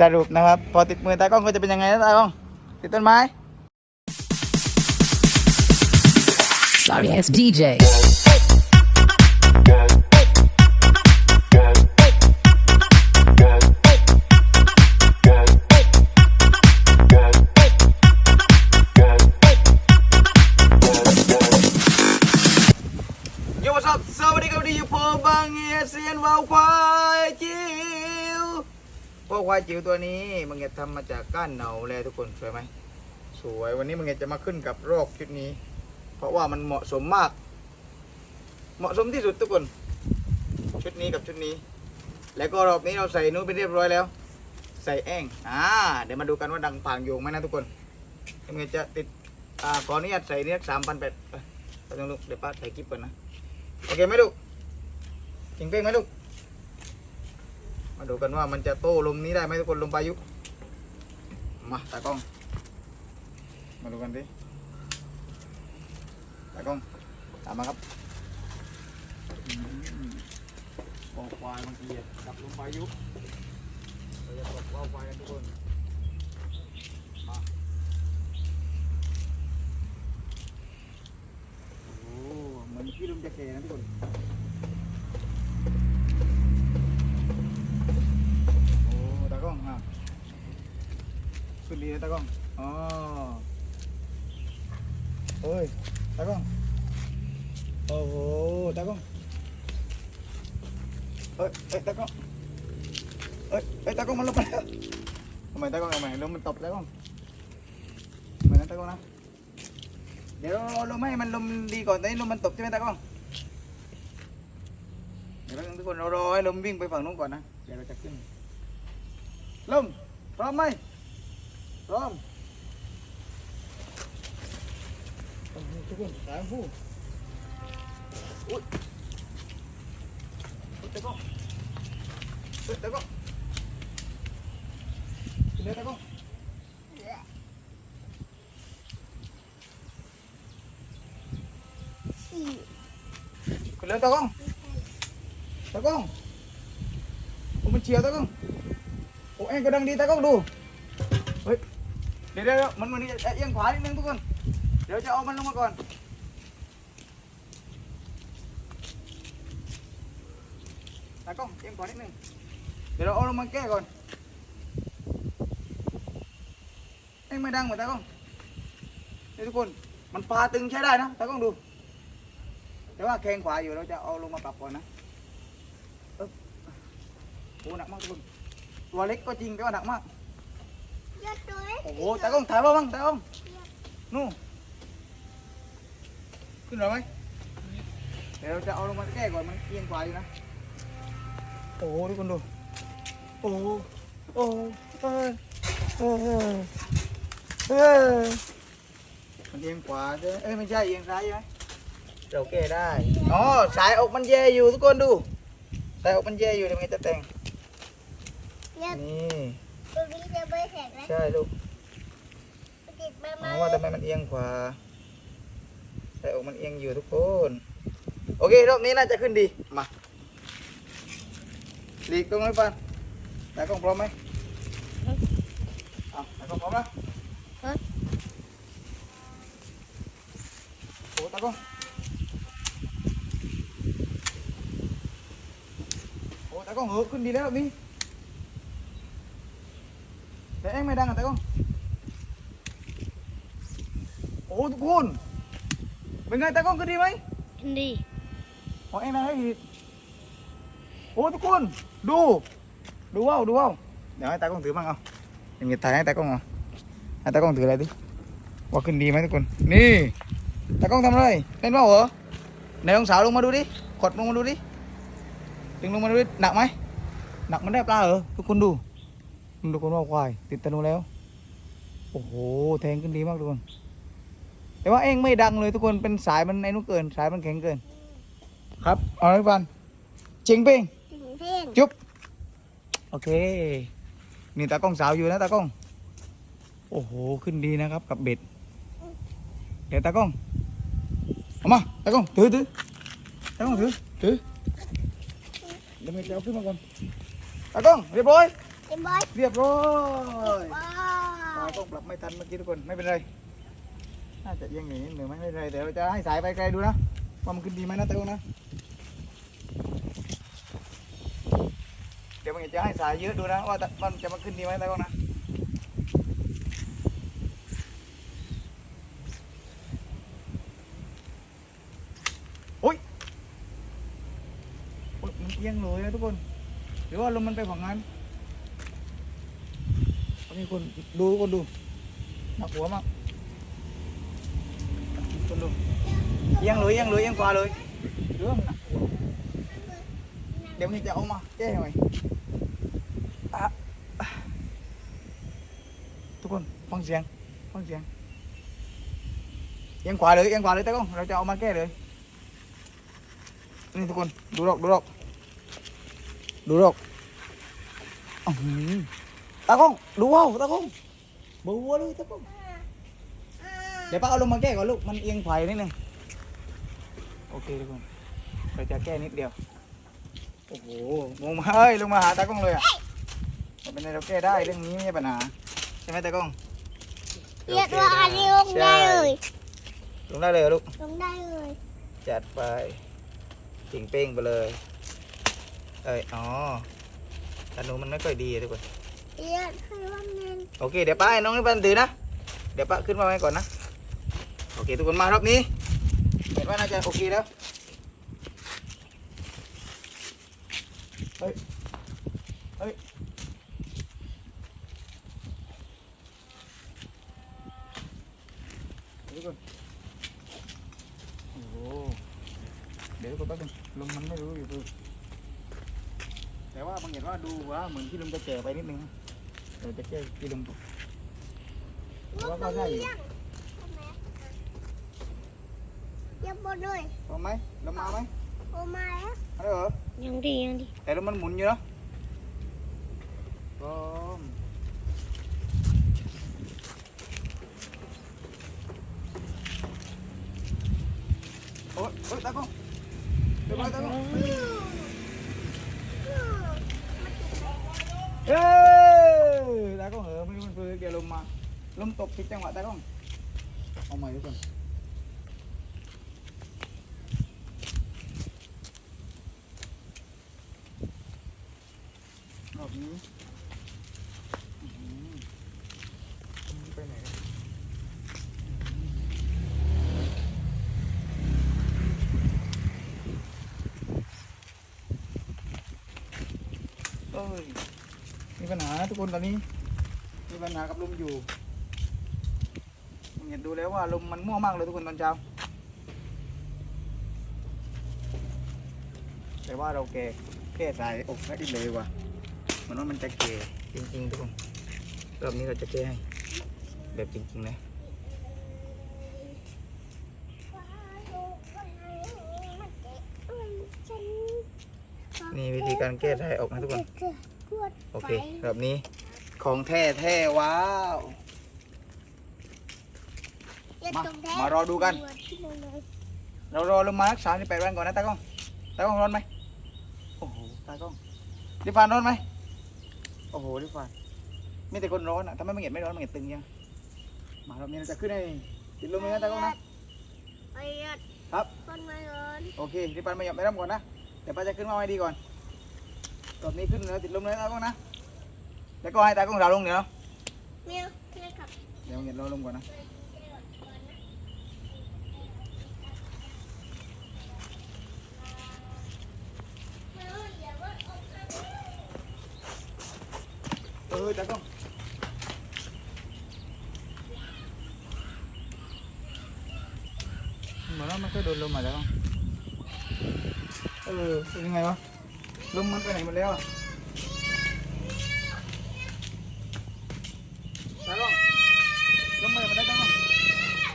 สรุปนะครับ พอติดมือตากล้องก็จะเป็นยังไงนะตากล้อง ติดต้นไม้ Sorry ass DJ. โยวัสดีสวัสดีครับวันนี้อยู่ผมบางเงียเซียนวาวควายจิ๋ว พวกควายจิ๋วตัวนี้มันจะทำมาจากก้านเหนาเลยทุกคนสวยไหมสวยวันนี้มันจะมาขึ้นกับโรคชุดนี้ เพราะว่ามันเหมาะสมมาก เหมาะสมที่สุดทุกคน ชุดนี้กับชุดนี้ แล้วก็รอบนี้เราใส่นู้นไปเรียบร้อยแล้ว ใส่แองอ่าเดี๋ยวมาดูกันว่าดังปางโยงไหมนะทุกคนมันจะติดอ่าขออนุญาตใส่เนี้ยสามพันแปดไปต้องลูกเดี๋ยวป้าใส่กิ๊บก่อนนะโอเคไหมลูกจริงเป้งไหมลูก มาดูกันว่ามันจะโต้ลมนี้ได้ไหมทุกคนลมพายุ มาตากล้อง มาดูกันดิตากล้องตามมาครับบอกควายบางทีอะกับลมพายุเราจะตกว่าควายกันทุกคนมาโอ้เหมือนพี่ลุงจะแก่นะทุกคน โอ้ตากล้องอะ ขึ้นดีนะตากล้องอ๋อโอ้ยตากล้องโอ้โหตากล้องเอ้ยเอ้ยตากล้องเอ้ยเอ้ยตากล้องมันลงไปแล้วทำไมตากล้องทำไมลมมันตบตากล้องทำไมนั้นตากล้องนะเดี๋ยวเราลมให้มันลมดีก่อนตอนนี้ลมมันตบใช่ไหมตากล้อง เดี๋ยวแป๊บนึงทุกคนเรารอให้ลมวิ่งไปฝั่งนู้นก่อนนะ เดี๋ยวเราจะขึ้นลงพร้อมไหม พร้อมโอ้โหทุกคนสายผู้อุ้ยอุ๊ยตะก้องเฮ้ยตะก้องขึ้น เดี๋ยวเดี๋ยวมันมันนี่เอียงขวานิดนึงทุกคน เดี๋ยวจะเอามันลงมาก่อน ตากล้องเอียงขวานิดนึง เดี๋ยวเราเอาลงมาแก้ก่อนเอ็งไม่ดังเหมือนตากล้องนี่ทุกคน มันปลาตึงใช้ได้นะตากล้องดู แต่ว่าแข้งขวาอยู่เราจะเอาลงมาปรับก่อนนะออโอ้หนักมากทุกคน ตัวเล็กก็จริงแต่ว่าหนักมาก ยอดตัวเล็กโอ้โหตากล้องถ่ายบ้างบ้างตากล้องนู่นขึ้นหรอไหมเดี๋ยวเราจะเอาลงมาแก้ก่อนมันเอียงขวาอยู่นะ โอ้โหทุกคนดู โอ้โหโอ้โหเออเออเออเออมันเอียงขวาใช่ไหมเอ้ยไม่ใช่เอียงซ้ายใช่ไหมเราแก้ได้อ๋อสายอกมันแย่อยู่ทุกคนดูสายอกมันแย่อยู่เดี๋ยวมันจะแต่งยอดนี่ตัวนี้จะ ไม่แข็งแล้วใช่ลูกติดมาอ๋มาอว่าทำไมมันเอียงขวาแต่อกมันเอียงอยู่ทุกคน โอเค รอบนี้น่าจะขึ้นดี มาหลีกตรงไหนปันตากล้องพร้อมไหมเอาตากล้องพร้อมนะโอ้ตากล้องโอ้ตากล้องเหอะขึ้นดีแล้วรอบนี้แต่ เอ็งไม่ดังอะตากล้องโอ้ทุกคนเป็นไงตากล้องขึ้นดีไหมดีขอเองนะให้อีกโอ้ทุกคนดู ดูว่าวดูว่าวเดี๋ยวให้ตากล้องถือบ้างเอาเดี๋ยวถ่ายให้ตากล้องเอาให้ตากล้องถืออะไรดิว่าขึ้นดีไหมทุกคน นี่ตากล้องทำอะไรเล่นว่าวเหรอไหนลองสาวลงมาดูดิกดลงมาดูดิดึงลงมาดูดิหนักไหมหนักมันได้ปลาเหรอทุกคนดู ดูคนว่าวควาย ติดตะนูแล้ว โอ้โห แทงขึ้นดีมากทุกคน แต่ว่าเองไม่ดังเลยทุกคนเป็นสายมันไอ้นู้นเกิน สายมันแข็งเกิน ครับ เอาเลยปันจริงเป้งถึงเพ่งจุ๊บ โอเค นี่ตากล้องสาวอยู่นะตากล้อง โอ้โห ขึ้นดีนะครับกับเบ็ด เดี๋ยวตากล้อง เอามาตากล้องถือถือตากล้องถือถือเดี๋ยวมันจะเอาขึ้นมาก่อนตากล้องเรียบร้อยเรี ต็มบอยเรียบร้อยว้าตาวต้องปรับไม่ทันเมื่อกี้ทุกคนไม่เป็นไรน่าจะเอียังอย่างนี้หรือไม่ไม่เป็นไรเดี๋ยวเราจะให้สายไปไกลดูนะว่ามันขึ้นดีไหมนะตะกุงนะเดี๋ยวมันจะให้สายเยอะดูนะว่ามันจะมาขึ้นดีไหมตะกุงนะโอ้ยโอ้ยมันเอียงเลยนะทุกคน หรือว่าลมมันไปฝั่งนั้นเอา มีคนดูทุกคนดูหนักหัวมากคนดูเอียงเลยเอียงเลยเอียงขวาเลยหรือว่ามันหนักหัวเดี๋ยวมันจะเอามาแก้หน่อยทุกคนฟังเสียงฟังเสียงเอียงขวาเลยเอียงขวาเลยแต่ก็เราจะเอามาแก้เลยนี่ทุกคนดูดอกดูดอกดูดอกอื้อ ตากล้องดูว้าวตากล้องบัวเลยตากล้องเดี๋ยวป้าเอาลงมาแก้ก่อนลูกมันเอียงไผ่นิดนึงโอเคทุกคนเราจะแก้นิดเดียวโอ้โหลงมาเฮ้ยลงมาหาตากล้องเลยอะไม่เป็นไรเราแก้ได้เรื่องนี้ไม่ใช่ปัญหาใช่ไหมตากล้องเรียกว่าอันนี้ลงได้เลยลงได้เลยเหรอลูกลงได้เลยจัดไปจิงเป้งไปเลยเอ้ยอ๋อธนูมันไม่ค่อยดีอะทุกคน เรียกให้ว่าเงินโอเคเดี๋ยวป้าให้น้องนี่ปันถือนะ เดี๋ยวป้าขึ้นมาไว้ก่อนนะ โอเค ทุกคนมารอบนี้ เห็นว่าน่าจะโอเคแล้วเฮ้ยเฮ้ยทุกคนโอ้โหเดี๋ยวทุกคนแป๊บนึงลมมันไม่รู้อยู่คือแต่ว่าบางเห็นว่าดูว่าเหมือนที่ลมจะแก่ไปนิดนึงนะเดี๋ยวจะแก้ที่ลมก่อนแต่ว่าก็ได้อยู่เรียกบนเลยพอไหมลมมาไหมโอมาแล้วมาแล้วเหรอยัง มุนอยู่เนาะพร้อมโอ๊ยโอ๊ยตากล้องเดี๋ยวไปตากล้องเฮ้ยตากล้องเห อะไม่รู้มันเฟือเดี๋ยวลมมาลมตกผิดจังหวะตากล้องเอาใหม่ทุกคนรอบนี้ไปไหนกันเอ้ยมีปัญหาทุกคนตอนนี้ มีปัญหากับลมอยู่เห็นดูแล้วว่าลมมันมั่วมากเลยทุกคนตอนเช้า แต่ว่าเราแก่แก้สายอกให้ได้เลยว่ะมันว่ามันจะเก๋จริงๆทุกคนรอบนี้เราจะแก้ให้แบบจริงๆนะนี่วิธีการแก้ไขออกนะทุกคน โอเครอบนี้ ของแท้แท้ๆว้าว มามารอดูกัน เรารอลงมาสักสามสิบแปดวันก่อนนะตากล้อง ตากล้องร้อนไหมโอ้โห ตากล้องดิฟานร้อนไหมโอ้โหดิฟานมีแต่คนร้อนอะทำไมมันเห็นไม่ร้อนมันเห็นตึงยัง มารอบนี้เราจะขึ้นให้ติดลมเลยนะตากล้องนะไอ้ยัดครับคนมาเงินโอเคดิฟานไม่ยอมไม่รับก่อนนะเดี๋ยวป้าจะขึ้นมาให้ดีก่อนรอบนี้ขึ้นแล้วติดลมเลยนะตากล้องนะ แล้วก็ให้ตากล้องเราลงเดี๋ยวเมียวเมียวขับเดี๋ยวเห็นเร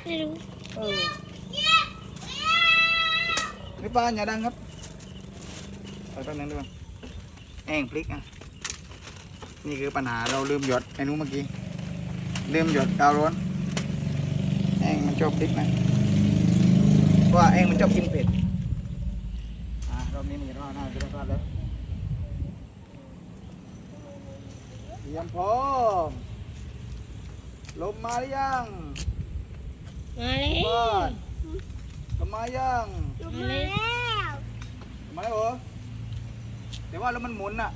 ไม่รู้เออนี่ปลาอย่าดังครับเอาตั้งนั้นด้วยแองพลิกอะ นี่คือปัญหาเราลืมหยดไอ้นู้เมื่อกี้ ลืมหยดกาวร้อนแองมันชอบพลิกนะเพราะว่าแองมันชอบกินเผ็ดอ่ารอบนี้มันจะรอดหน้าจะรอดแล้วรียมพร้อมลมมาหรือยัง มาแล้บ้านลมมายังลงมาแล้วลมมาแล้วเหรอแต่ว่าลมมันหมุนอะ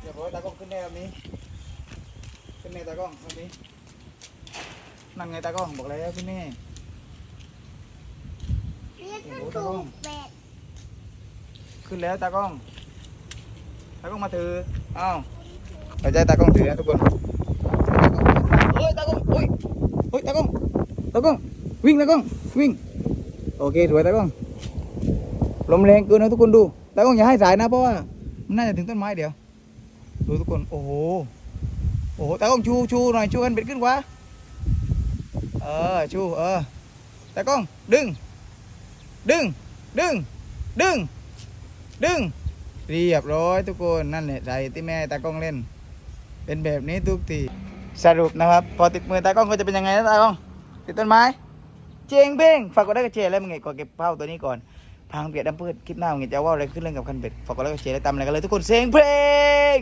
เดี๋ยวบอกตากล้องขึ้นได้แบบนี้ขึ้นแน่ตากล้องแบบนี้นั่นไงตากล้องบอกแล้วขึ้นแน่เรียกก็ถูกแปดขึ้นแล้วตากล้องตากล้องมาถืออ้าว เราใจตากล้องถือนะทุกคนเฮ้ยตากล้องโอ้ยเฮ้ยตากล้องตากล้องวิ่งตากล้องวิ่ง โอเคสวยตากล้องลมแรงเกินนะทุกคนดูตากล้องอย่าให้สายนะเพราะว่ามันน่าจะถึงต้นไม้เดี๋ยว ดูทุกคนโอ้โหโอ้โหตากล้องชูชูหน่อยชูกันเบ็ดขึ้นกว่าเออชูเออตากล้องดึง ดึง ดึง ดึง ดึง เรียบร้อยทุกคนนั่นแหละใส่ที่แม่ตากล้องเล่น เป็นแบบนี้ทุกทีสรุปนะครับ พอติดมือตากล้องก็จะเป็นยังไงนะตากล้อง ติดต้นไม้ เจงเพ่งฝากกดไลค์กดแชร์แล้วมึงไงกดเก็บเป้าตัวนี้ก่อนพังเปียดดำพืชคลิปหน้ามึงไงจะว่าอะไรขึ้นเรื่องกับคันเบ็ดฝากกดไลค์กดแชร์แล้วตามอะไรกันเลยทุกคนเสียงเพลง